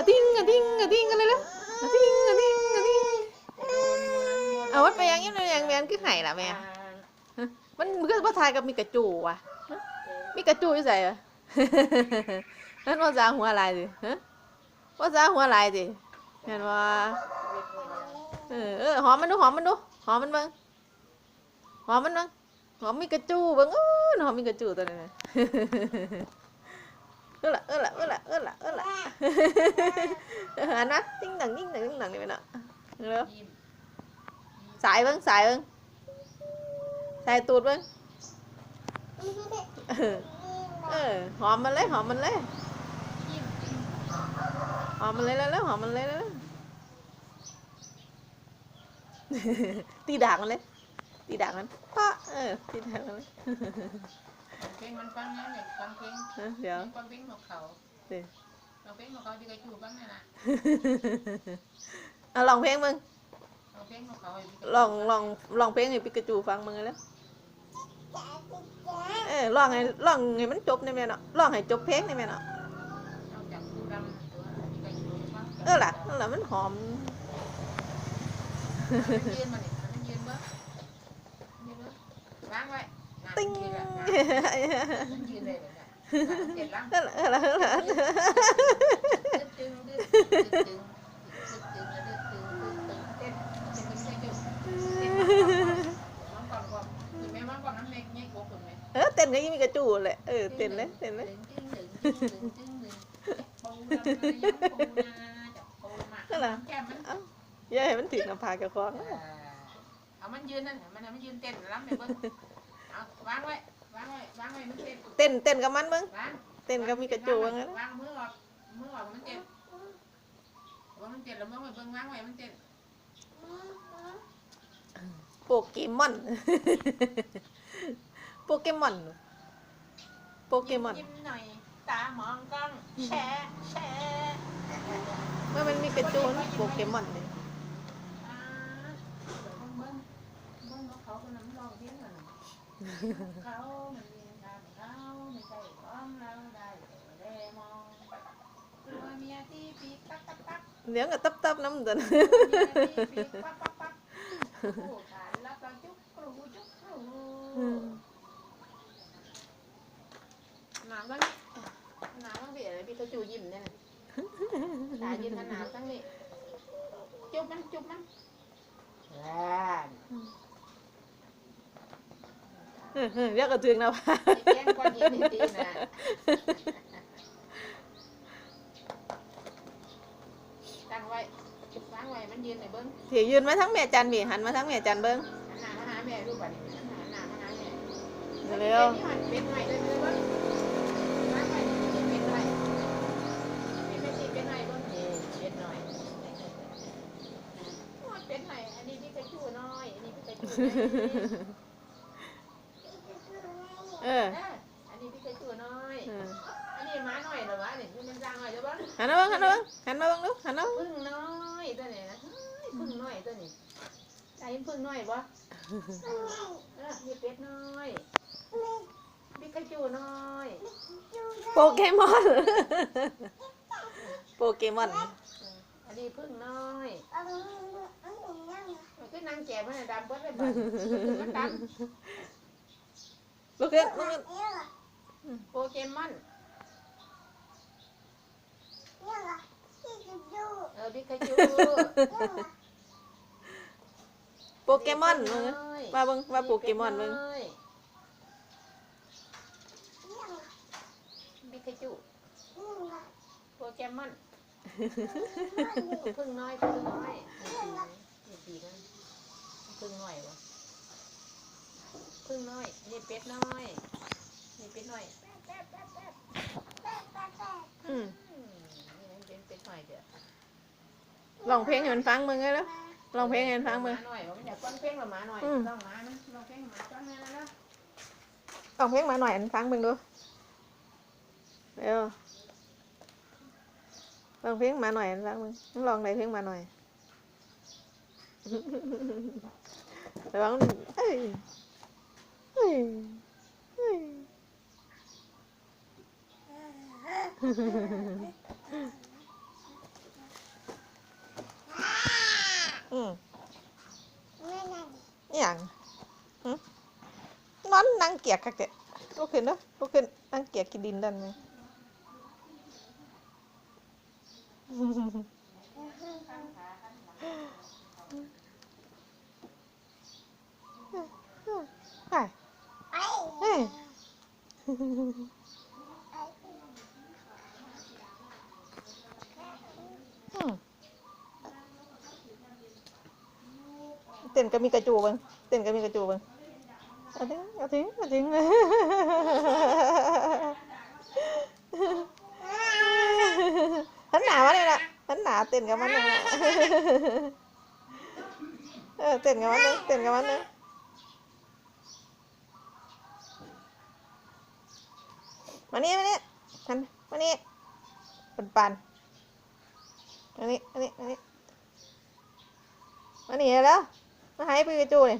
อะทิ้งอะทิ้งอะทิ้งกันเลยละอะทิ้งอะทิ้งอะทิ้งเอาวัดไปยังยังยังแมนคือไห่ล่ะแม่มันมันก็มาทายกับมีกระจูว่ะมีกระจูอยู่ใส่อนั่นว่าจะหัวอะไรสิฮะว่าจะหัวอะไรสิเห็นว่าเออหอมมันดูหอมมันดูหอมมันบ้างหอมมันบ้างหอมมีกระจูบ้างเออหอมมีกระจูตัวนี้เออละเออละเออละเออละเออละ อันนะติ้งหนังติ้งหนังติ้งหนังนี่มันอะเร็วสายเบ้างสายเบ้างสายตูดเบ้างเออเออหอมมันเลยหอมมันเลยหอมมันเลยแล้วแล้วหอมมันเลยแล้วตีด่างมันเลยตีด่างมันปะเออตีด่างมันเลยเพลงมันฟังนะเนี่ยฟังเพลงเออเดี๋ยวฟังเพลงของเขา สิฟังเพลงของเขาที่กระจูบ้างนี่นะเอาลองเพลงมึงฟังเพลงของเขาลองลองลองเพลงให้ปิกาจูฟังมึงเลยแล้วเออลองให้ลองให้มันจบได้ไหมเนาะลองให้จบเพลงได้ไหมเนาะนอกจากผู้ดำตัวที่กระจูบ้างเออล่ะนั่นล่ะมันหอมมันยืนมา เจ็ดล่างนั่นแหละนั่นแหละนั่นแหละตึ๊ดตึงตึ๊ดตึงตึ๊ดตึงตึ๊ดตึงเต้นเป็นตึ๊ดเต้นอยู่เต้นน้องก่อนก่อนถึงแม้ว่าก่อนน้ำเล็กเนี่ยโกกึ่งไหมเออเต้นก็ยิ่งมีกระจูดเลยเออเต้นเลยเต้นเลยนั่นแหละเย้มันถึงน้ำพาแกคล้องเอามันยืนนั่นมันมันยืนเต้นแล้วมันเบิ้งเอาวางไว้ วางไว้วางไว้มันเต้นเต้นเต้นกับมันมึงวางเต้นกับมีกระจูว่างั้นวางมือออกมือออกมันเต้นว่ามันเต้นแล้วมือไว้เบิ้งวางไว้มันเต้นโปเกมอนโปเกมอนโปเกมอนยิ้มหน่อยตามองกล้องแชะแชะเมื่อมันมีกระจูนโปเกมอนเลย เลี้ยงกับตับตับน้ำตันหนาวตั้งหนาวตั้งเบียดเลยพี่เขาจูยิ้มเนี่ยตายืนหนาวตั้งนี่จุ๊บมันจุ๊บมันแรง เออเออเรียกกระถึงนะพ่ะแย่งก้อนหินดีๆนะตั้งไว้ตั้งไว้มันยืนในเบิ้งถียืนมาทั้งแม่จันบีหันมาทั้งแม่จันเบิ้งหันหน้ามาหาแม่ดูบัดนี้หันหน้ามาหาแม่เร็วเป็นหน่อยเลยเลยเบิ้งตั้งไว้เป็นหน่อยเป็นไม่ใช่เป็นหน่อยเบิ้งนี่เป็นหน่อยโอ้ยเป็นหน่อยอันนี้พี่กระจูน้อยอันนี้พี่กระจูน้อย เออเออ อันนี้พี่กระจูน้อย เอออันนี้ม้าหน่อยเหรอวะนี่มันสร้างหน่อยเดี๋ยวเบิ้งหันมาเบิ้งหันมาเบิ้งหันมาเบิ้งลูกหันมาเบิ้งพึ่งน้อยตัวนี้นะเฮ้ยพึ่งน้อยตัวนี้ได้ยินพึ่งน้อยบ่เออมีเป็ดน้อยมีกระจูน้อยโปเกมอน โปเกมอน เอออันนี้พึ่งน้อยมันก็นางแก่มันน่ะดำเบิดเลยบ่มันด ลูกขึ้นลูกขึ้นำโปเกมอนเออพิกาจูโปเกมอนมึงมาเบิ้งมาโปเกมอนมึงพิกาจูโปเกมอนพึ่งน้อยพึ่งน้อยนี่ดีนะพึ่งน้อยวะพึ่งน้อยนี่ เป็ดน้อยนี่เป็ดน้อยอืมอืมนี่มันเป็นเป็ดน้อยเด้อลองเพลงให้มันฟังมึงไงแล้วลองเพลงให้มันฟังมึงหมาหน่อยว่ามันอยากฟังเพลงหรอหมาหน่อยอืมต้องหมานะลองเพลงหมาฟังแน่นะนะลองเพลงมาหน่อยอันฟังมึงดูเร็วลองเพลงมาหน่อยอันฟังมึงมึงลองไหนเพลงมาหน่อยระวังเอ้ย ừ. Nhàng ừ. Nó năng kiệt các kệ Lúc kia nó Lúc kia năng kiệt cái đình đàn này ต้นก็มีกระจูบังเต้นก็มีกระจูบังเอาทิ้งเอาทิ้งเอาทิ้งหันหนามาเลยนะหันหนาเต้นกับมันเลยนะเออเต้นกับมันเลยเต้นกับมันเลยมานี่มานี่หันมานี่ปันปันมานี่มานี่มานี่มานี่แล้ว มาหาไอ้ปีกระจูเลย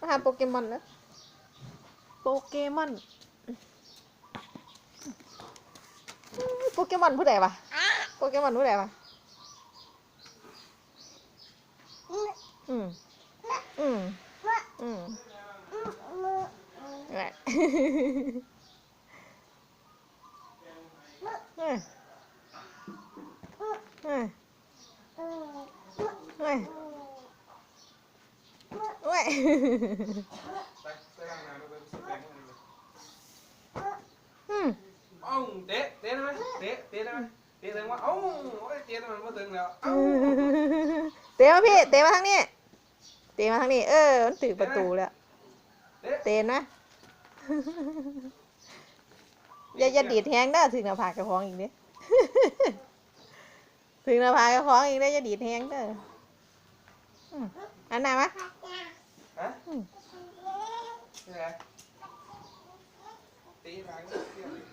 มาหาโปเกมอนแล้วโปเกมอนโปเกมอนผู้ใดวะโปเกมอนผู้ใดวะอืมอืมอืมแหละเฮ้ยเฮ้ยเฮ้ย เฮ้ยไปไปล้างน้ำแล้วไปสแปรงให้มันเลยอืมเอ้าเตะเตะได้ไหมเตะเตะได้ไหมเตะถึงว่าเอ้าโอ้ยเตะมันมาถึงแล้วเอ้าเตะมาพี่เตะมาทางนี้เตะมาทางนี้เออมันถึงประตูแล้วเตะเตะนะอย่าอย่าดีดแฮงได้อถึงหน้าผากกระพองอีกเด้ถึงหน้าผากกระพองอีกได้ออย่าดีดแฮงเด้ออืมอันไหนมะ ฮะอืมนี่ไงตีหลังเตี้ย